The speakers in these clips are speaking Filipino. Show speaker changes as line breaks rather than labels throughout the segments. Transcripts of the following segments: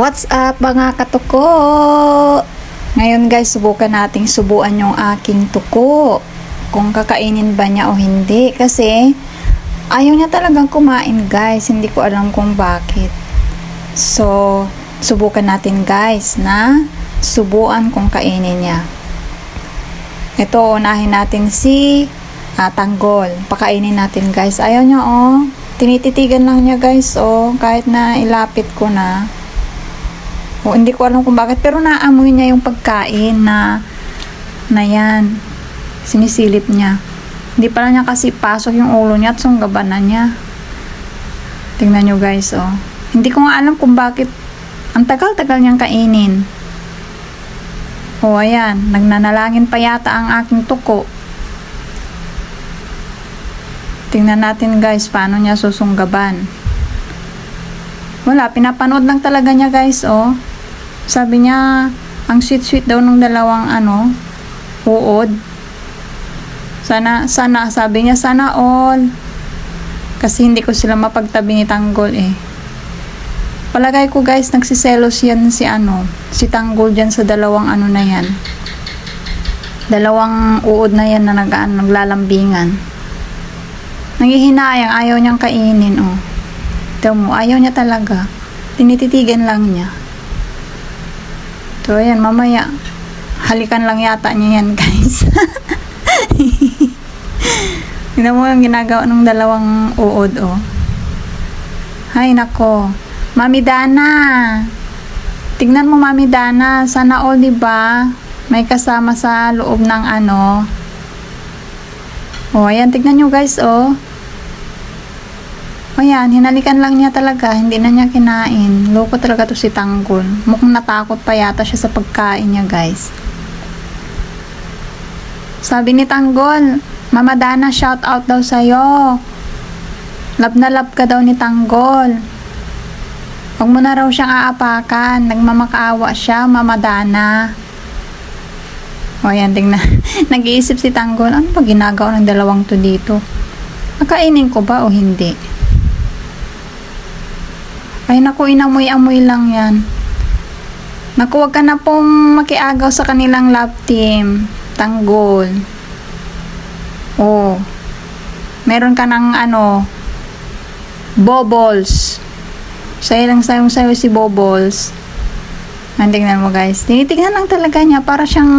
What's up mga katuko? Ngayon guys, subukan nating subuan yung aking tuko. Kung kakainin ba niya o hindi. Kasi, ayaw niya talagang kumain guys. Hindi ko alam kung bakit. So, subukan natin guys na subuan kung kainin niya. Ito, unahin natin si ah, tanggol. Pakainin natin guys. Ayaw niya oh. Tinititigan lang niya guys oh. Kahit na ilapit ko na. O, hindi ko alam kung bakit. Pero naamoy niya yung pagkain na na yan. Sinisilip niya. Hindi pala niya kasi pasok yung ulo niya at sunggaban na niya. Tingnan nyo guys, oh. Hindi ko nga alam kung bakit ang tagal-tagal niyang kainin. O, ayan. Nagnanalangin pa yata ang aking tuko. Tingnan natin guys, paano niya susunggaban. Wala, pinapanood lang talaga niya guys, oh. Sabi niya, ang sweet-sweet daw ng dalawang ano, uod. Sana, sana, sabi niya, sana all. Kasi hindi ko sila mapagtabi ni Tanggol eh. Palagay ko guys, nagsiselos yan si ano, si Tanggol dyan sa dalawang ano na yan. Dalawang uod na yan na nag, ano, naglalambingan. Nangihinayang, ayaw niyang kainin, oh. Ito mo, ayaw niya talaga. Tinititigan lang niya. So, ayan, mamaya. Halikan lang yata niya yan, guys. Tignan mo yung ginagawa ng dalawang uod, oh. Hay, nako. Mami Dana. Tignan mo, Mami Dana. Sana all, di ba? May kasama sa loob ng ano. Oh, ayan, tignan nyo, guys, oh. O yan, hinalikan lang niya talaga, hindi na niya kinain. Loko talaga to si Tanggol. Mukhang natakot pa yata siya sa pagkain niya, guys. Sabi ni Tanggol, Mama Dana, shout out daw sa'yo. Love na love ka daw ni Tanggol. Huwag mo na raw siyang aapakan. Nagmamakaawa siya, Mama Dana. O yan, tingnan. Nag-iisip si Tanggol, ano ba ginagawa ng dalawang to dito? Nakainin ko ba o hindi? Ay naku, inamoy-amoy lang yan. Naku, wag ka na pong makiagaw sa kanilang love team. Tanggol. Oh. Meron ka ng ano, Bobbles. Sa'yo lang sa'yo sa'yo si Bobbles. Ang tingnan mo guys. Tinitignan lang talaga niya para siyang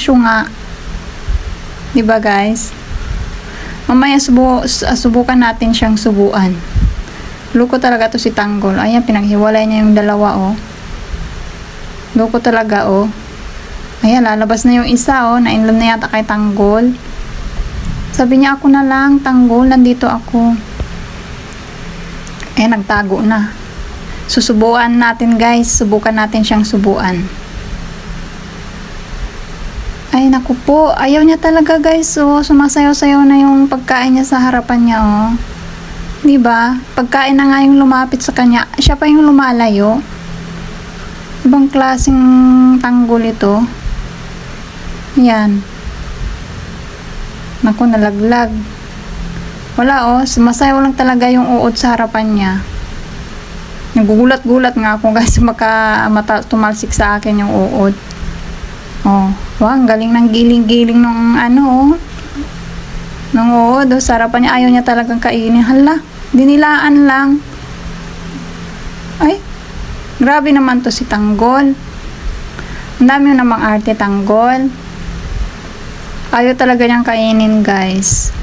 syunga. Diba guys? Mamaya subu subukan natin siyang subuan. Luko talaga to si Tanggol. Ayan, pinaghiwalay niya yung dalawa, oh. Luko talaga, oh. Ayan, lalabas na yung isa, oh. Nainlove na yata kay Tanggol. Sabi niya, ako na lang, Tanggol. Nandito ako. Eh, nagtago na. Susubuan natin, guys. Subukan natin siyang subuan. Ay, naku po. Ayaw niya talaga, guys. Oh, sumasayaw-sayaw na yung pagkain niya sa harapan niya, oh. 'Di ba? Pagkain na nga yung lumapit sa kanya, siya pa yung lumalayo. Ibang klaseng tanggol ito. Yan. Naku, nalaglag. Wala oh, sumasayaw lang talaga yung uod sa harapan niya. Nagugulat-gulat nga ako guys maka mata, tumalsik sa akin yung uod. Oh, wow, ang galing ng giling-giling nung ano oh. Nung uod, oh, sa harapan niya ayaw niya talagang kainin. Hala, Dinilaan lang. Ay, grabe naman to si Tanggol. Ang dami namang arte Tanggol. Ayaw talaga niyang kainin, guys.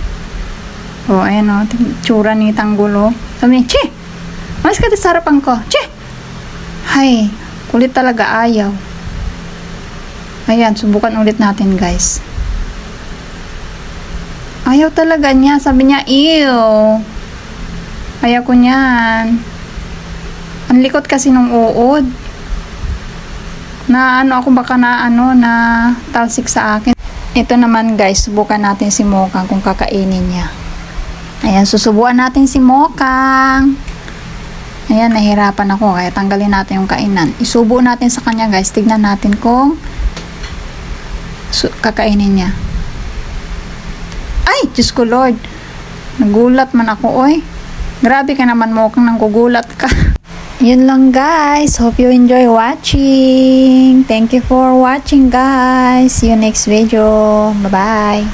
O, oh, ayan o. Tsura ni Tanggol o. Oh. Sabi niya, Che! Mas ka sa harapan ko. Che! Hay, kulit talaga ayaw. Ayan, subukan ulit natin, guys. Ayaw talaga niya. Sabi niya, ew. Ayaw ko. Ang likot kasi nung uod. Na ano ako baka na ano na talsik sa akin. Ito naman guys, subukan natin si Mokang kung kakainin niya. Ayan, susubuan natin si Mokang. Ayan, nahirapan ako. Kaya tanggalin natin yung kainan. Isubo natin sa kanya guys. Tignan natin kung kakainin niya. Ay, Diyos ko Lord. Nagulat man ako, oy. Grabe ka naman mo kang nanggugulat ka. Yun lang guys. Hope you enjoy watching. Thank you for watching guys. See you next video. Bye-bye.